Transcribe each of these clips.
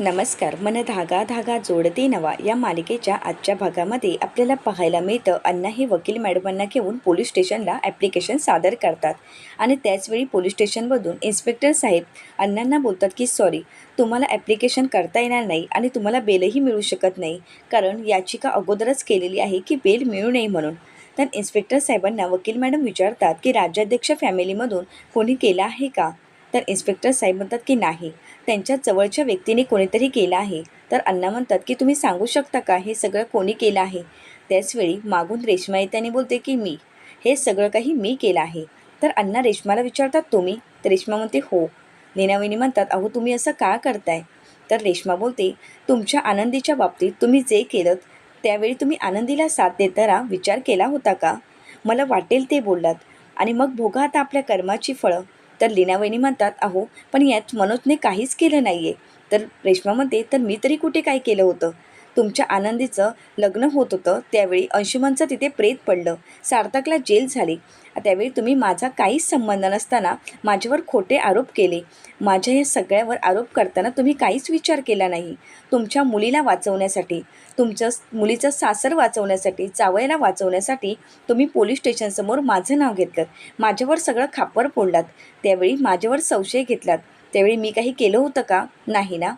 नमस्कार. मन धागा धागा जोडते नवा या मालिकेच्या आजच्या भागामध्ये आपल्याला पाहायला मिळतं अण्णा हे वकील मॅडमांना घेऊन पोलीस स्टेशनला ॲप्लिकेशन सादर करतात. आणि त्याचवेळी पोलीस स्टेशनमधून इन्स्पेक्टर साहेब अण्णांना बोलतात की सॉरी तुम्हाला ॲप्लिकेशन करता येणार नाही आणि तुम्हाला बेलही मिळू शकत नाही. कारण याचिका अगोदरच केलेली आहे की बेल मिळू नये म्हणून. तर इन्स्पेक्टर साहेबांना वकील मॅडम विचारतात की राज्याध्यक्ष फॅमिलीमधून कोणी केलं आहे का? तर इन्स्पेक्टर साहेब म्हणतात की नाही त्यांच्या जवळच्या व्यक्तीने कोणीतरी केलं आहे. तर अण्णा म्हणतात की तुम्ही सांगू शकता का? हे सगळं कोणी केलं आहे? त्याचवेळी मागून रेश्मा येत्याने बोलते की मी. हे सगळं काही मी केलं आहे. तर अण्णा रेश्माला विचारतात तुम्ही? तर रेश्मा म्हणते हो. लीनावहिनी म्हणतात अहो तुम्ही असं का करताय? तर रेश्मा बोलते तुमच्या आनंदीच्या बाबतीत तुम्ही जे केलं त्यावेळी तुम्ही आनंदीला साथ देताना विचार केला होता का? मला वाटेल ते बोललात. आणि मग भोगा आता आपल्या कर्माची फळं तर लीनावहिनी म्हणतात अहो पण यात मनोजने काहीच केलं नाही आहे तर रेश्मामध्ये तर मी तरी कुठे काय केलं होतं? तुमच्या आनंदीचं लग्न होत होतं त्यावेळी अंशुमनचं तिथे प्रेत पडलं. सार्थकला जेल झाली. त्यावेळी तुम्ही माझा काहीच संबंध नसताना माझ्यावर खोटे आरोप केले. माझ्या या सगळ्यावर आरोप करताना तुम्ही काहीच विचार केला नाही. तुमच्या मुलीला वाचवण्यासाठी तुमचं मुलीचं सासर वाचवण्यासाठी जावयाला वाचवण्यासाठी तुम्ही पोलीस स्टेशनसमोर माझं नाव घेतलं. माझ्यावर सगळं खापर फोडलात. त्यावेळी माझ्यावर संशय घेतलात. त्यावेळी मी काही केलं होतं का? नाही ना.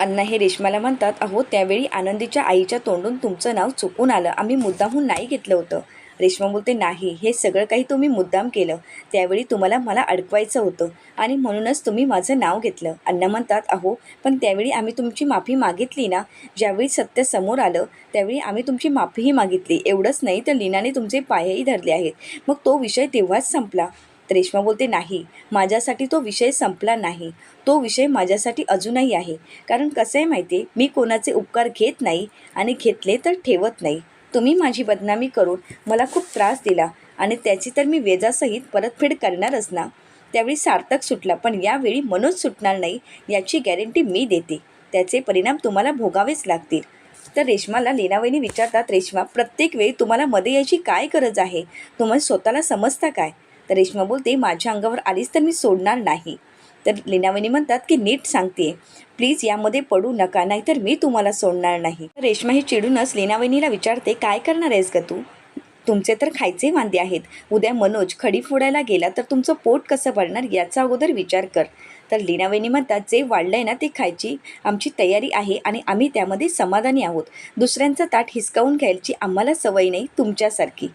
अण्णा हे रेश्माला म्हणतात अहो त्यावेळी आनंदीच्या आईच्या तोंडून तुमचं नाव चुकून आलं. आम्ही मुद्दामहून नाही घेतलं होतं. रेश्मा बोलते नाही हे सगळं काही तुम्ही मुद्दाम केलं. त्यावेळी तुम्हाला मला अडकवायचं होतं आणि म्हणूनच तुम्ही माझं नाव घेतलं. अण्णा म्हणतात अहो पण त्यावेळी आम्ही तुमची माफी मागितली ना? ज्यावेळी सत्य समोर आलं त्यावेळी आम्ही तुमची माफीही मागितली. एवढंच नाही तर लीनाने तुमचे पायही धरले आहेत. मग तो विषय तेव्हाच संपला. तर रेश्मा बोलते नाही माझ्यासाठी तो विषय संपला नाही. तो विषय माझ्यासाठी अजूनही आहे. कारण कसं आहे माहिती आहे मी कोणाचे उपकार घेत नाही आणि घेतले तर ठेवत नाही. तुम्ही माझी बदनामी करून मला खूप त्रास दिला आणि त्याची तर मी वेजासहित परतफेड करणारच ना. त्यावेळी सार्थक सुटला पण यावेळी मनोज सुटणार नाही याची गॅरंटी मी देते. त्याचे परिणाम तुम्हाला भोगावेच लागतील. तर रेश्माला लीनावहिनी विचारतात रेश्मा प्रत्येक वेळी तुम्हाला मध्ये यायची काय गरज आहे? तुम्हाला स्वतःला समजता काय? तर रेश्मा बोलते माझ्या अंगावर आलीच तर मी सोडणार नाही. तर लीनावहिनी म्हणतात की नीट सांगते प्लीज यामध्ये पडू नका नाहीतर मी तुम्हाला सोडणार नाही. तर रेश्मा ही चिडूनच लीनावहिनीला विचारते काय करणार आहेस ग तू? तुमचे तर खायचे वांदे आहेत. उद्या मनोज खडी फोडायला गेला तर तुमचं पोट कसं भरणार याचा अगोदर विचार कर. तर लीनावेनी म्हणतात जे वाढलं आहे ना ते खायची आमची तयारी आहे आणि आम्ही त्यामध्ये समाधानी आहोत. दुसऱ्यांचं ताट हिसकावून घ्यायची आम्हाला सवय नाही तुमच्यासारखी.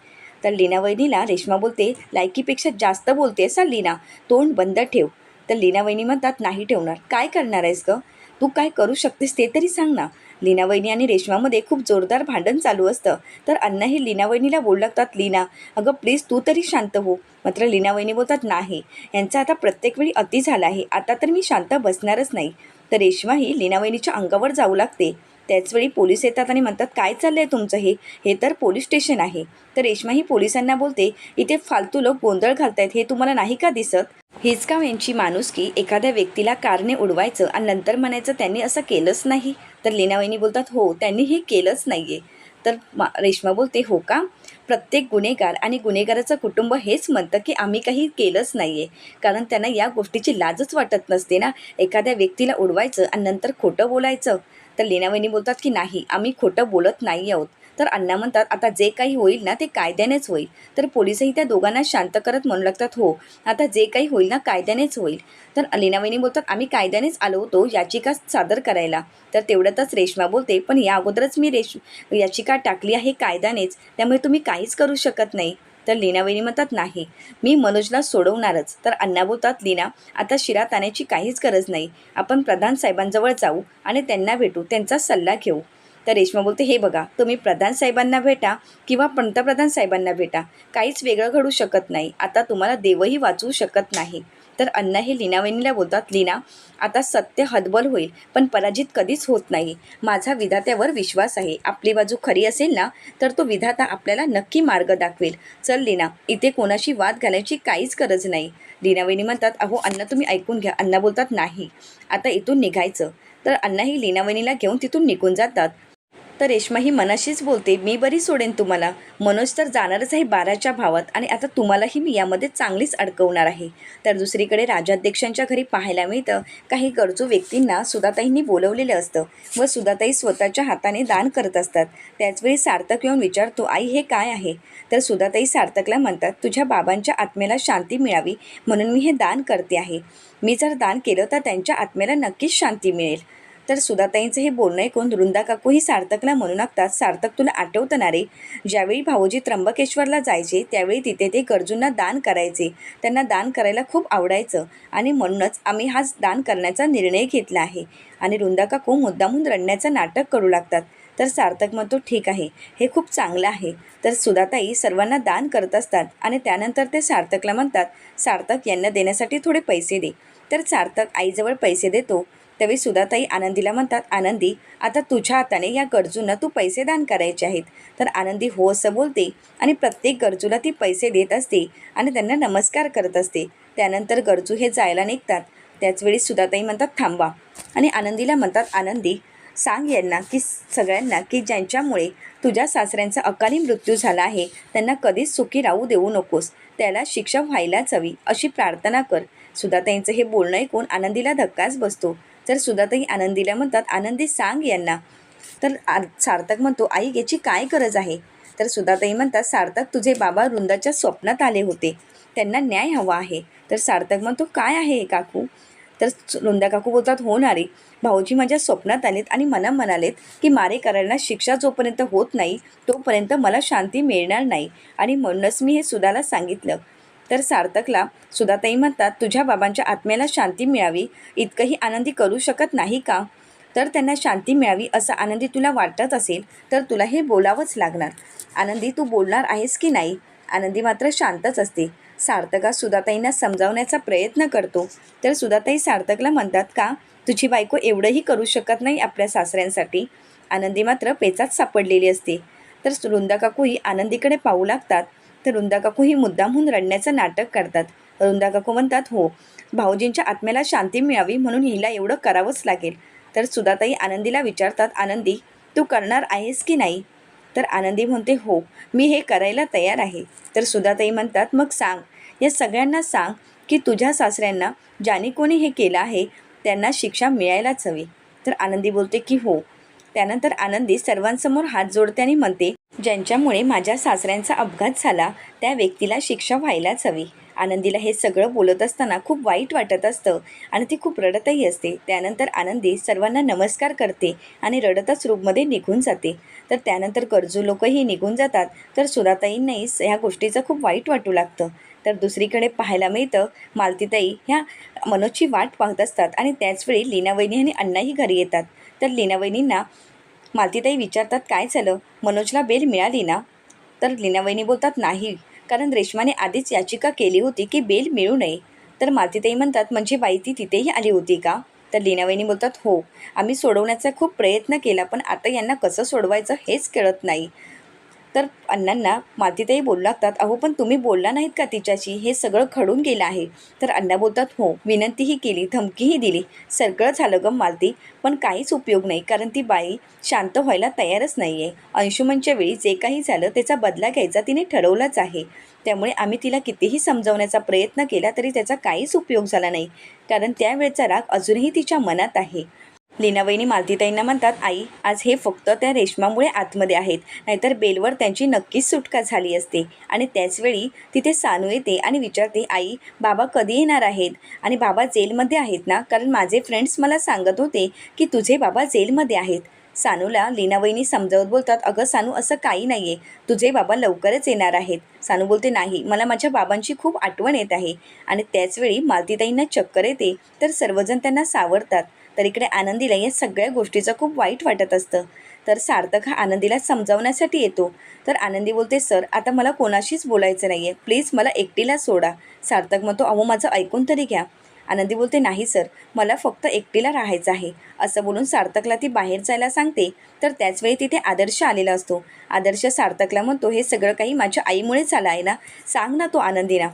तर लीना वहिनीला रेश्मा बोलते लायकीपेक्षा जास्त बोलते असा लीना तोंड बंद ठेव. तर लीना वहिनी म्हणतात नाही ठेवणार काय करणार आहेस गं? तू काय करू शकतेस ते तरी सांग ना. लीना वहिनी आणि रेश्मामध्ये खूप जोरदार भांडण चालू असतं. तर अण्णा हे लीना वहिनीला बोलू लागतात लीना अगं प्लीज तू तरी शांत हो. मात्र लीना वहिनी बोलतात नाही यांचा आता प्रत्येक वेळी अति झाला आहे आता तर मी शांत बसणारच नाही. तर रेश्मा ही लीना वहिनीच्या अंगावर जाऊ लागते. त्याचवेळी पोलीस येतात आणि म्हणतात काय चाललं आहे तुमचं हे? हे तर पोलीस स्टेशन आहे. तर रेश्मा ही पोलिसांना बोलते इथे फालतू लोक गोंधळ घालतायत हे तुम्हाला नाही का दिसत? हिचकाव यांची माणुसकी एखाद्या व्यक्तीला कारणे उडवायचं आणि नंतर म्हणायचं त्यांनी असं केलंच नाही. तर लीनावहिनी बोलतात हो त्यांनी हे केलंच नाही आहे तर मा रेश्मा बोलते हो का? प्रत्येक गुन्हेगार आणि गुन्हेगाराचं कुटुंब हेच म्हणतं की आम्ही काही केलंच नाही आहे कारण त्यांना या गोष्टीची लाजच वाटत नसते ना. एखाद्या व्यक्तीला उडवायचं आणि नंतर खोटं बोलायचं. तर लेण्यावहिनी बोलतात की नाही आम्ही खोटं बोलत नाही आहोत. तर अण्णा म्हणतात आता जे काही होईल ना ते कायद्यानेच होईल. तर पोलिसही त्या दोघांना शांत करत म्हणू लागतात हो आता जे काही होईल ना कायद्यानेच होईल. तर लीनावहिनी बोलतात आम्ही कायद्यानेच आलो होतो याचिका सादर करायला. तर तेवढ्यातच रेश्मा बोलते पण या अगोदरच मी रेश याचिका टाकली आहे कायद्यानेच त्यामुळे तुम्ही काहीच करू शकत नाही. तर लीनावहिनी म्हणतात नाही मी मनोजला सोडवणारच. तर अण्णा बोलतात लीना आता शिरात आणायची काहीच गरज नाही. आपण प्रधान साहेबांजवळ जाऊ आणि त्यांना भेटू. त्यांचा सल्ला घेऊ. तर रेश्मा बोलते हे बघा तुम्ही प्रधान साहेबांना भेटा किंवा पंतप्रधान साहेबांना भेटा. काहीच वेगळं घडू शकत नाही. आता तुम्हाला देवही वाचवू शकत नाही. तर अण्णा हे लीनावहिनीला बोलतात लीना आता सत्य हतबल होईल पण पराजित कधीच होत नाही. माझा विधात्यावर विश्वास आहे. आपली बाजू खरी असेल ना तर तो विधाता आपल्याला नक्की मार्ग दाखवेल. चल लीना इथे कोणाशी वाद घालायची काहीच गरज नाही. लीनावहिनी म्हणतात अहो अण्णा तुम्ही ऐकून घ्या. अण्णा बोलतात नाही. आता इथून निघायचं. तर अण्णा ही लीनावहिनीला घेऊन तिथून निघून जातात. तर रेश्मा ही मनाशीच बोलते मी बरी सोडेन तुम्हाला. मनोज तर जाणारच आहे बाराच्या भावात आणि आता तुम्हालाही मी यामध्ये चांगलीच अडकवणार आहे. तर दुसरीकडे राजाध्यक्षांच्या घरी पाहायला मिळतं काही गरजू व्यक्तींना सुधाताईंनी बोलवलेलं असतं व सुधाताई स्वतःच्या हाताने दान करत असतात. त्याचवेळी सार्थक येऊन विचारतो आई हे काय आहे? तर सुधाताई सार्थकला म्हणतात तुझ्या बाबांच्या आत्म्याला शांती मिळावी म्हणून मी हे दान करते आहे. मी जर दान केलं तर त्यांच्या आत्म्याला नक्कीच शांती मिळेल. तर सुधाताईंचं हे बोलणं ऐकून वृंदा काकूही सार्थकला म्हणू लागतात. सार्थक तुला आठवतं ना रे ज्यावेळी भाऊजी त्र्यंबकेश्वरला जायचे त्यावेळी तिथे ते गरजूंना दान करायचे. त्यांना दान करायला खूप आवडायचं. आणि म्हणूनच आम्ही हाच दान करण्याचा निर्णय घेतला आहे. आणि वृंदा काकू मुद्दामून रडण्याचं नाटक करू लागतात. तर सार्थक म्हणतो ठीक आहे. हे खूप चांगलं आहे. तर सुधाताई सर्वांना दान करत असतात आणि त्यानंतर ते सार्थकला म्हणतात सार्थक यांना देण्यासाठी थोडे पैसे दे. तर सार्थक आईजवळ पैसे देतो. त्यावेळी सुधाताई आनंदीला म्हणतात आनंदी आता तुझ्या हाताने या गरजूंना तू पैसे दान करायचे आहेत. तर आनंदी हो असं बोलते आणि प्रत्येक गरजूला ती पैसे देत असते आणि त्यांना नमस्कार करत असते. त्यानंतर गरजू हे जायला निघतात. त्याचवेळी सुधाताई म्हणतात थांबा आणि आनंदीला म्हणतात आनंदी सांग यांना की सगळ्यांना की ज्यांच्यामुळे तुझ्या सासऱ्यांचा अकाली मृत्यू झाला आहे त्यांना कधीच सुखी राहू देऊ नकोस. त्याला शिक्षा व्हायलाच हवी अशी प्रार्थना कर. सुधाताईंचं हे बोलणं ऐकून आनंदीला धक्काच बसतो. तर सुधाताई आनंदीला म्हणतात आनंदी सांग यांना. तर आ सार्थक म्हणतो आई याची काय गरज आहे? तर सुधाताई म्हणतात सार्थक तुझे बाबा वृंदाच्या स्वप्नात आले होते. त्यांना न्याय हवा आहे. तर सार्थक म्हणतो काय आहे हे काकू? तर वृंदा काकू बोलतात हो ना रे. भाऊजी माझ्या स्वप्नात आलेत आणि मला म्हणालेत की मारेकऱ्यांना शिक्षा जोपर्यंत होत नाही तोपर्यंत मला शांती मिळणार नाही. आणि म्हणूनच मी हे सुधाला सांगितलं. तर सार्थकला सुधाताई म्हणतात तुझ्या बाबांच्या आत्म्याला शांती मिळावी इतकंही आनंदी करू शकत नाही का? तर त्यांना शांती मिळावी असं आनंदी तुला वाटत असेल तर तुला हे बोलावंच लागणार. आनंदी तू बोलणार आहेस की नाही आनंदी मात्र शांतच असते. सार्थका सुधाताईंना समजावण्याचा प्रयत्न करतो. तर सुधाताई सार्थकला म्हणतात का? तुझी बायको एवढंही करू शकत नाही आपल्या सासऱ्यांसाठी आनंदी मात्र पेचात सापडलेली असते. तर सुरुंदा काकूही आनंदीकडे पाहू लागतात. तर रुंदा काकू ही मुद्दामहून रडण्याचं नाटक करतात. वृंदा काकू म्हणतात हो भाऊजींच्या आत्म्याला शांती मिळावी म्हणून हिला एवढं करावंच लागेल. तर सुधाताई आनंदीला विचारतात आनंदी तू करणार आहेस की नाही? तर आनंदी म्हणते हो मी हे करायला तयार आहे. तर सुधाताई म्हणतात मग सांग या सगळ्यांना सांग की तुझ्या सासऱ्यांना ज्याने कोणी हे केलं आहे त्यांना शिक्षा मिळायलाच हवी. तर आनंदी बोलते की हो. त्यानंतर आनंदी सर्वांसमोर हात जोडते आणि म्हणते ज्यांच्यामुळे माझ्या सासऱ्यांचा अपघात झाला त्या व्यक्तीला शिक्षा व्हायलाच हवी. आनंदीला हे सगळं बोलत असताना खूप वाईट वाटत असतं आणि ती खूप रडतही असते. त्यानंतर आनंदी सर्वांना नमस्कार करते आणि रडतच रूपमध्ये निघून जाते. तर त्यानंतर गरजू लोकही निघून जातात. तर सुधाताईंनाही ह्या गोष्टीचं खूप वाईट वाटू लागतं. तर दुसरीकडे पाहायला मिळतं मालतीताई ह्या मनोजची वाट पाहत असतात आणि त्याचवेळी लीनावहिनी आणि अण्णाही घरी येतात. तर लीनावहिनींना मालतीताई विचारतात काय झालं? मनोजला बेल मिळाली ना? तर लीनावहिनी बोलतात नाही. कारण रेश्माने आधीच याचिका केली होती की बेल मिळू नये. तर मालतीताई म्हणतात म्हणजे बाई ती तिथेही आली होती का? तर लीनावहिनी बोलतात हो. आम्ही सोडवण्याचा खूप प्रयत्न केला पण आता यांना कसं सोडवायचं हेच कळत नाही. तर अण्णांना मातीतही बोलू लागतात. अहो पण तुम्ही बोलला नाहीत का तिच्याशी? हे सगळं खडून गेलं आहे. तर अण्णा बोलतात हो विनंतीही केली धमकीही दिली. सगळं झालं गं मालती. पण काहीच उपयोग नाही कारण ती बाई शांत व्हायला तयारच नाही आहे अंशुमनच्या वेळी जे काही झालं त्याचा बदला घ्यायचा तिने ठरवलाच आहे. त्यामुळे आम्ही तिला कितीही समजवण्याचा प्रयत्न केला तरी त्याचा काहीच उपयोग झाला नाही. कारण त्यावेळचा राग अजूनही तिच्या मनात आहे. लीनावहिनी मालतीताईंना म्हणतात आई आज हे फक्त त्या रेशमामुळे आतमध्ये आहेत. नाहीतर बेलवर त्यांची नक्कीच सुटका झाली असते. आणि त्याचवेळी तिथे सानू येते आणि विचारते आई बाबा कधी येणार आहेत? आणि बाबा जेलमध्ये आहेत ना? कारण माझे फ्रेंड्स मला सांगत होते की तुझे बाबा जेलमध्ये आहेत. सानूला लीनावहिनी समजावत बोलतात अगं सानू असं काही नाही आहे तुझे बाबा लवकरच येणार आहेत. सानू बोलते नाही मला माझ्या बाबांची खूप आठवण येत आहे. आणि त्याचवेळी मालतीताईंना चक्कर येते तर सर्वजण त्यांना सावरतात. तर इकडे आनंदीला या सगळ्या गोष्टीचं खूप वाईट वाटत असतं. तर सार्थक हा आनंदीला समजावण्यासाठी येतो. तर आनंदी बोलते सर आता मला कोणाशीच बोलायचं नाही आहे प्लीज मला एकटीला सोडा. सार्थक म्हणतो अहो माझं ऐकून तरी घ्या. आनंदी बोलते नाही सर. मला फक्त एकटीला राहायचं आहे. असं बोलून सार्थकला ती बाहेर जायला सांगते. तर त्याचवेळी तिथे आदर्श आलेला असतो. आदर्श सार्थकला म्हणतो हे सगळं काही माझ्या आईमुळेच आलं आहे ना? सांग ना तो आनंदीना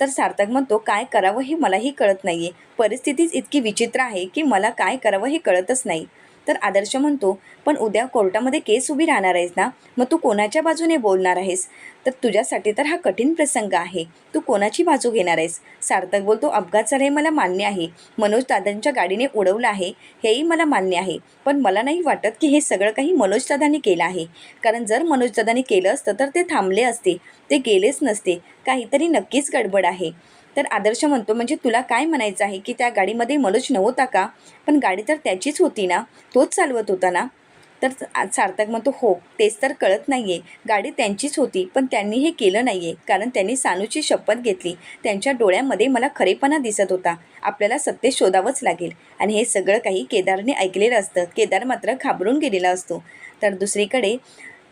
तर सार्थक म्हणतो काय करावं हे मलाही कळत नाही आहे परिस्थितीच इतकी विचित्र आहे की मला काय करावं हे कळतच नाही. तर आदर्श म्हणतो पण उद्या कोर्टामध्ये केस उभी राहणार आहेस ना? मग तू कोणाच्या बाजूने बोलणार आहेस? तर तुझ्यासाठी तर हा कठीण प्रसंग आहे. तू कोणाची बाजू घेणार आहेस? सार्थक बोलतो अपघात झाला हे मला मान्य आहे. मनोज दादांच्या गाडीने उडवलं आहे हेही मला मान्य आहे. पण मला नाही वाटत की हे सगळं काही मनोज दादांनी केलं आहे. कारण जर मनोज दादांनी केलं असतं तर ते थांबले असते. ते गेलेच नसते. काहीतरी नक्कीच गडबड आहे. तर आदर्श म्हणतो म्हणजे तुला काय म्हणायचं आहे की त्या गाडीमध्ये मनोज नव्हता का? पण गाडी तर त्याचीच होती ना? तोच चालवत होता ना? तर सार्थक म्हणतो हो तेच तर कळत नाही आहे गाडी त्यांचीच होती पण त्यांनी हे केलं नाही आहे कारण त्यांनी सानूची शपथ घेतली. त्यांच्या डोळ्यामध्ये मला खरेपणा दिसत होता. आपल्याला सत्य शोधावंच लागेल. आणि हे सगळं काही केदारने ऐकलेलं असतं. केदार मात्र घाबरून गेलेला असतो. तर दुसरीकडे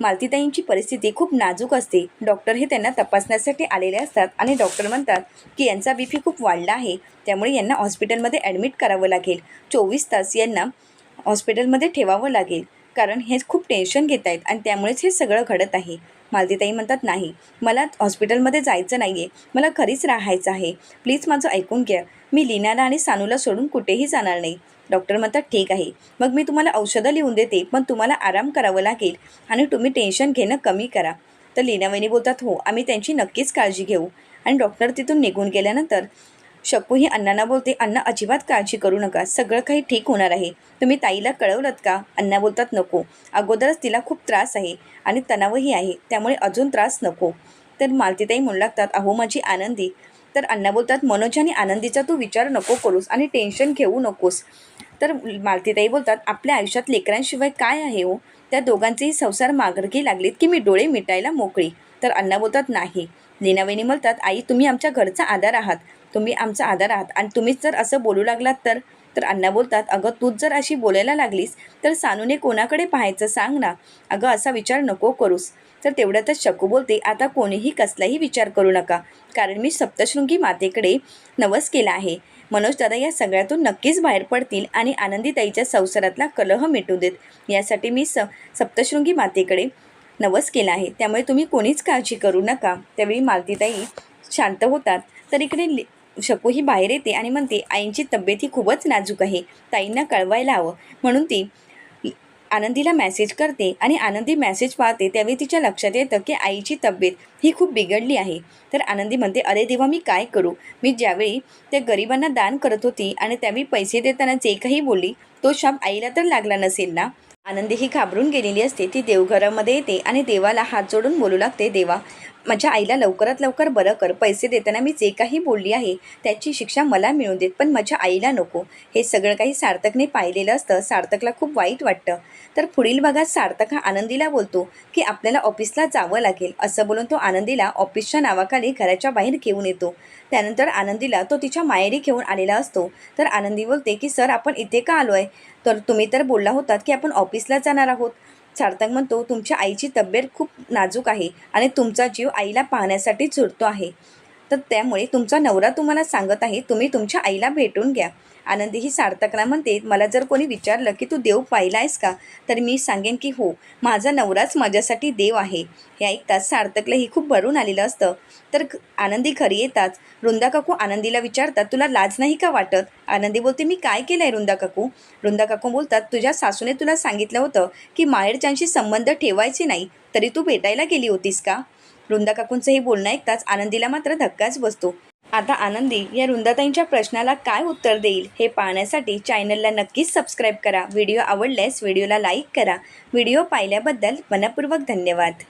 मालतीताईंची परिस्थिती खूप नाजूक असते. डॉक्टर हे त्यांना तपासण्यासाठी आलेले असतात आणि डॉक्टर म्हणतात की यांचा बी पी खूप वाढला आहे. त्यामुळे यांना हॉस्पिटलमध्ये ॲडमिट करावं लागेल. चोवीस तास यांना हॉस्पिटलमध्ये ठेवावं लागेल. कारण हे खूप टेन्शन घेत आहेत आणि त्यामुळेच हे सगळं घडत आहे. मालतीताई म्हणतात नाही मला हॉस्पिटलमध्ये जायचं नाही आहे मला घरीच राहायचं आहे. प्लीज माझं ऐकून घ्या. मी लीनाला आणि सानूला सोडून कुठेही जाणार नाही. डॉक्टर म्हणतात ठीक आहे. मग मी तुम्हाला औषधं लिहून देते पण तुम्हाला आराम करावं लागेल आणि तुम्ही टेन्शन घेणं कमी करा. तर लीनावहिनी बोलतात हो आम्ही त्यांची नक्कीच काळजी घेऊ. आणि डॉक्टर तिथून निघून गेल्यानंतर शकू ही अण्णांना बोलते अण्णा अजिबात काळजी करू नका. सगळं काही ठीक होणार आहे. तुम्ही ताईला कळवलत का? अण्णा बोलतात नको. अगोदरच तिला खूप त्रास आहे आणि तणावही आहे. त्यामुळे अजून त्रास नको. तर मालतीताई म्हणू लागतात अहो माझी आनंदी. तर अण्णा बोलतात मनोज आणि आनंदीचा तू विचार नको करूस आणि टेन्शन घेऊ नकोस. तर मालतीताई बोलतात आपल्या आयुष्यात लेकरांशिवाय काय आहे हो? त्या दोघांचेही संसार मागरकी लागलीत की मी डोळे मिटायला मोकळी. तर अण्णा बोलतात नाही. लीनावहिनी म्हणतात आई तुम्ही आमच्या घरचा आधार आहात. तुम्ही आमचा आधार आहात. आणि तुम्हीच जर असं बोलू लागलात तर तर अण्णा बोलतात अगं तूच जर अशी बोलायला लागलीस तर सानूने कोणाकडे पाहायचं सांग ना. अगं असा विचार नको करूस. तर तेवढ्यातच शकू बोलते आता कोणीही कसलाही विचार करू नका. कारण मी सप्तशृंगी मातेकडे नवस केला आहे. मनोज दादा या सगळ्यातून नक्कीच बाहेर पडतील आणि आनंदीताईच्या संसारातला कलह मिटू देत. यासाठी मी स सप्तशृंगी मातेकडे नवस केला आहे. त्यामुळे तुम्ही कोणीच काळजी करू नका. त्यावेळी मालतीताई शांत होतात. तर इकडे शकू ही बाहेर येते आणि म्हणते आईंची तब्येत ही खूपच नाजूक आहे. ताईंना कळवायला हवं. म्हणून ती आनंदीला मेसेज करते आणि आनंदी मॅसेज पाहते त्यावेळी तिच्या लक्षात येतं की आईची तब्येत ही खूप बिघडली आहे. तर आनंदी म्हणते अरे देवा मी काय करू? मी ज्यावेळी त्या गरिबांना दान करत होती आणि त्यावेळी पैसे देताना जे काही बोलली तो शाप आईला तर लागला नसेल ना? आनंदी ही घाबरून गेलेली असते. ती देवघरामध्ये येते आणि देवाला हात जोडून बोलू लागते देवा माझ्या आईला लवकरात लवकर बरं कर पैसे देताना मी जे काही बोलली आहे. त्याची शिक्षा मला मिळून देत पण माझ्या आईला नको. हे सगळं काही सार्थकने पाहिलेलं असतं सार्थकला खूप वाईट वाटतं. तर पुढील भागात सार्थक हा आनंदीला बोलतो की आपल्याला ऑफिसला जावं लागेल. असं बोलून तो आनंदीला ऑफिसच्या नावाखाली घराच्या बाहेर घेऊन येतो. त्यानंतर आनंदीला तो तिच्या माहेरी घेऊन आलेला असतो. तर आनंदी बोलते की सर आपण इथे का आलो आहे तर तुम्ही तर बोलला होतात की आपण ऑफिसला जाणार आहोत. सार्थक म्हणतो तुमच्या आईची तब्येत खूप नाजूक आहे आणि तुमचा जीव आईला पाहण्यासाठी चुरतो आहे. तर त्यामुळे तुमचा नवरा तुम्हाला सांगत आहे तुम्ही तुमच्या आईला भेटून घ्या. आनंदी ही सार्थकला म्हणते मला जर कोणी विचारलं की तू देव पाहिला आहेस का तर मी सांगेन की हो माझा नवराच माझ्यासाठी देव आहे. हे ऐकताच सार्थकला ही खूप भरून आलेलं असतं. तर आनंदी घरी येताच वृंदा काकू आनंदीला विचारतात तुला लाज नाही का वाटत? आनंदी बोलते मी काय केलं आहे वृंदा काकू? वृंदा काकू बोलतात तुझ्या सासूने तुला सांगितलं होतं की माहेरच्यांशी संबंध ठेवायचे नाही तरी तू भेटायला गेली होतीस का? वृंदा काकूंचंही बोलणं ऐकताच आनंदीला मात्र धक्काच बसतो. आता आनंदी या रुंदाताईंच्या प्रश्नाला काय उत्तर देईल हे पाहण्यासाठी चॅनलला नक्कीच सबस्क्राईब करा. व्हिडिओ आवडल्यास व्हिडिओला लाईक करा. व्हिडिओ पाहिल्याबद्दल मनपूर्वक धन्यवाद.